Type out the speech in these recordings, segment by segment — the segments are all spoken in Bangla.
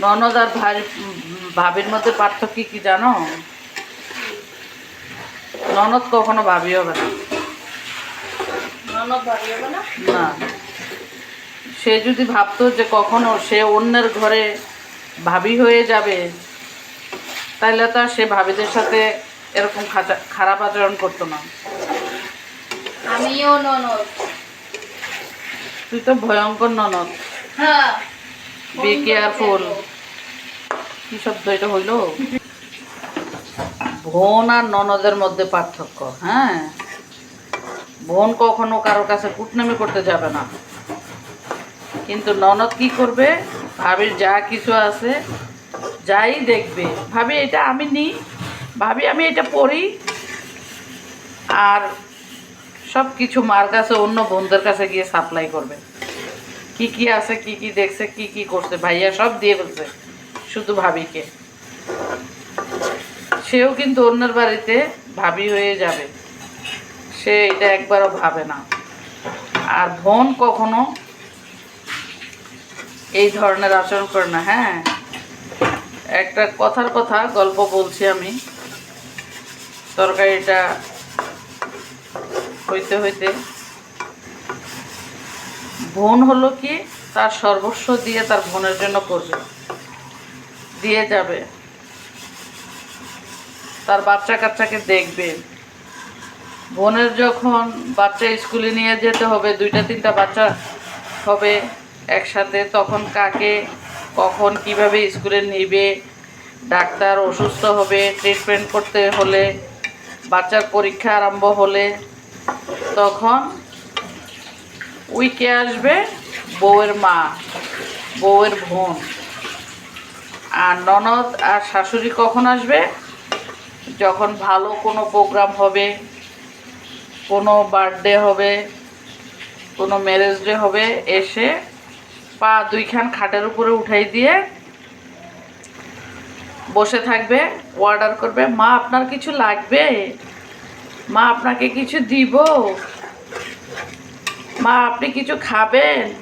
ননদ আর ভাই ভাবির মধ্যে পার্থক্য কি জানো? ননদ কখনো ভাবি হবে না। ননদ ভাবি হবে না? না। সে যদি ভাবতো যে কখনো সে অন্যের ঘরে ভাবি হয়ে যাবে তাহলে তো সে ভাবিদের সাথে এরকম খারাপ আচরণ করতো না। আমিও ননদ। তুই তো ভয়ঙ্কর ননদ। হ্যাঁ। বি কেয়ারফুল কি শব্দ এটা হইল? বোন আর ননদের মধ্যে পার্থক্য হ্যাঁ? বোন কখনো কারোর কাছে কুটনামি করতে যাবে না। কিন্তু ননদ কি করবে? ভাবির যা কিছু আছে, যাই দেখবে। ভাবি, এটা আমি নিই। ভাবি, আমি এটা পড়ি। আর সব কিছু মার কাছে, অন্য বোনদের কাছে গিয়ে সাপ্লাই করবে। কি কি আছে, কি কি দেখছে, কি কি করছে, ভাইয়া সব দিয়ে ফেলছে শুধু ভাবিকে। সেও কিন্তু অন্যের বাড়িতে ভাবি হয়ে যাবে। সে এটা একবারও ভাবে না। আর বোন কখনো এই ধরনের আচরণ করে না হ্যাঁ? একটা কথার কথা, গল্প বলছি আমি। তরকারিটা হইতে হইতে বোন হলো কি, তার সর্বস্ব দিয়ে তার বোনের জন্য করবে। দিয়ে যাবে। তার বাচ্চা কাচ্চাকে দেখবে। বোনের যখন বাচ্চা স্কুলে নিয়ে যেতে হবে, দুইটা, তিনটা বাচ্চা হবে একসাথে, তখন কাকে, কখন, কীভাবে স্কুলে নিবে, ডাক্তার অসুস্থ হবে ট্রিটমেন্ট করতে হলে, বাচ্চার পরীক্ষা আরম্ভ হলে, তখন উইকে আসবে বউয়ের মা, বউয়ের বোন। আর ননদ আর শাশুড়ি কখন আসবে? যখন ভালো কোনো প্রোগ্রাম হবে, কোনো বার্থডে হবে, কোনো ম্যারেজ ডে হবে, এসে পা দুইখান খাটের উপরে উঠাই দিয়ে বসে থাকবে অর্ডার করবে, মা, আপনার কিছু লাগবে? মা, আপনাকে কিছু দিব? মা, আপনি কিছু খাবেন?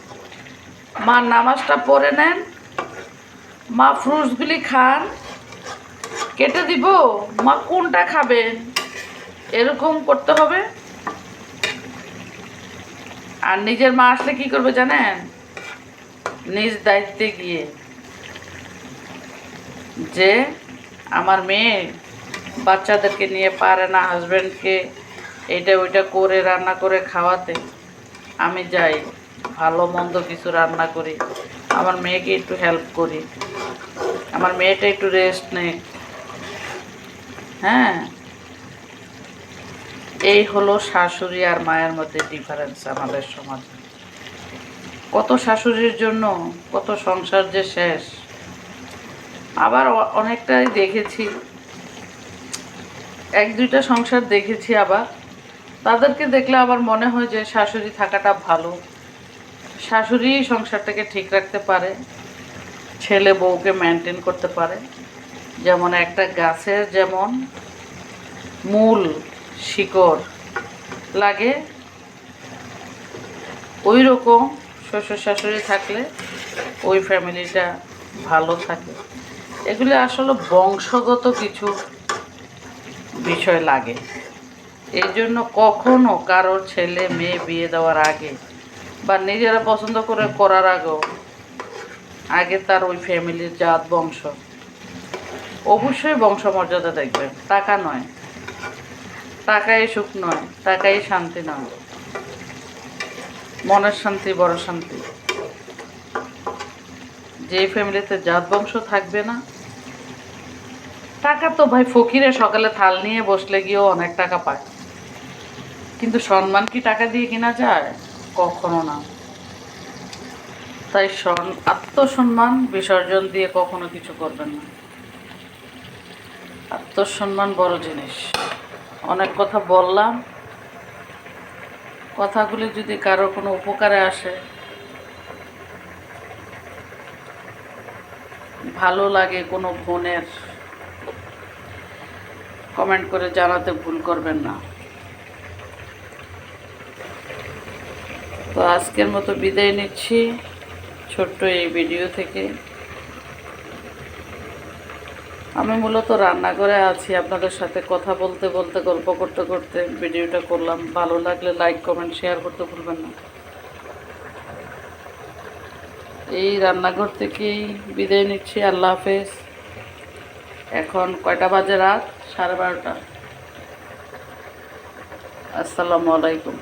মা নামাজটা পড়ে নেন। মা, ফ্রুটসগুলি খান। কেটে দিব। মা, কোনটা খাবেন? এরকম করতে হবে। আর নিজের মা আসলে কি করবে জানেন? নিজ দায়িত্বে গিয়ে। যে আমার মেয়ে বাচ্চাদেরকে নিয়ে পারে না হাজব্যান্ডকে এটা ওইটা করে, রান্না করে খাওয়াতে। আমি যাই, ভালো মন্দ কিছু রান্না করি। আমার মেয়েকে একটু হেল্প করি। আমার মেয়েটা একটু রেস্ট নেই হ্যাঁ? এই হলো শাশুড়ি আর মায়ের মধ্যে ডিফারেন্স আমাদের সমাজে। কত শাশুড়ির জন্য, কত সংসার যে শেষ। আবার অনেকটাই দেখেছি। এক দুইটা সংসার দেখেছি আবার। তাদেরকে দেখলে আমার মনে হয় যে শাশুড়ি থাকাটা ভালো। শাশুড়ি সংসারটাকে ঠিক রাখতে পারে, ছেলে বউকে মেনটেন করতে পারে। যেমন একটা গাছের যেমন মূল শিকড় লাগে ওই রকম শ্বশুর শাশুড়ি থাকলে ওই ফ্যামিলিটা ভালো থাকে। এগুলি আসলে বংশগত কিছু বিষয় লাগে। এই জন্য কখনো কারোর ছেলে মেয়ে বিয়ে দেওয়ার আগে বা নিজেরা পছন্দ করে করার আগেও, আগে তার ওই ফ্যামিলির জাত বংশ। অবশ্যই বংশমর্যাদা দেখবে। টাকা নয়। টাকাই সুখ নয়, টাকাই শান্তি নয়। মনের শান্তি, বড় শান্তি। যে ফ্যামিলিতে জাত বংশ থাকবে না, টাকা তো ভাই ফকিরে সকালে থাল নিয়ে বসলে গিয়েও অনেক টাকা পায়। কিন্তু সম্মান কি টাকা দিয়ে কেনা যায়? কখনো না। তাই আত্মসম্মান বিসর্জন দিয়ে কখনো কিছু করবেন না। আত্মসম্মান বড় জিনিস। অনেক কথা বললাম। কথাগুলি যদি কারও কোনো উপকারে আসে, ভালো লাগে কোনো বোনের কমেন্ট করে জানাতে ভুল করবেন না। তো আজকের মতো বিদায় নিচ্ছি ছোট্ট এই ভিডিও থেকে। আমি মূলত রান্নাঘরে আছি, আপনাদের সাথে কথা বলতে বলতে, গল্প করতে করতে ভিডিওটা করলাম। ভালো লাগলে লাইক, কমেন্ট, শেয়ার করতে ভুলবেন না। এই রান্নাঘর থেকেই বিদায় নিচ্ছি। আল্লাহ হাফেজ। এখন কয়টা বাজে রাত? সাড়ে বারোটা। আসসালামু আলাইকুম।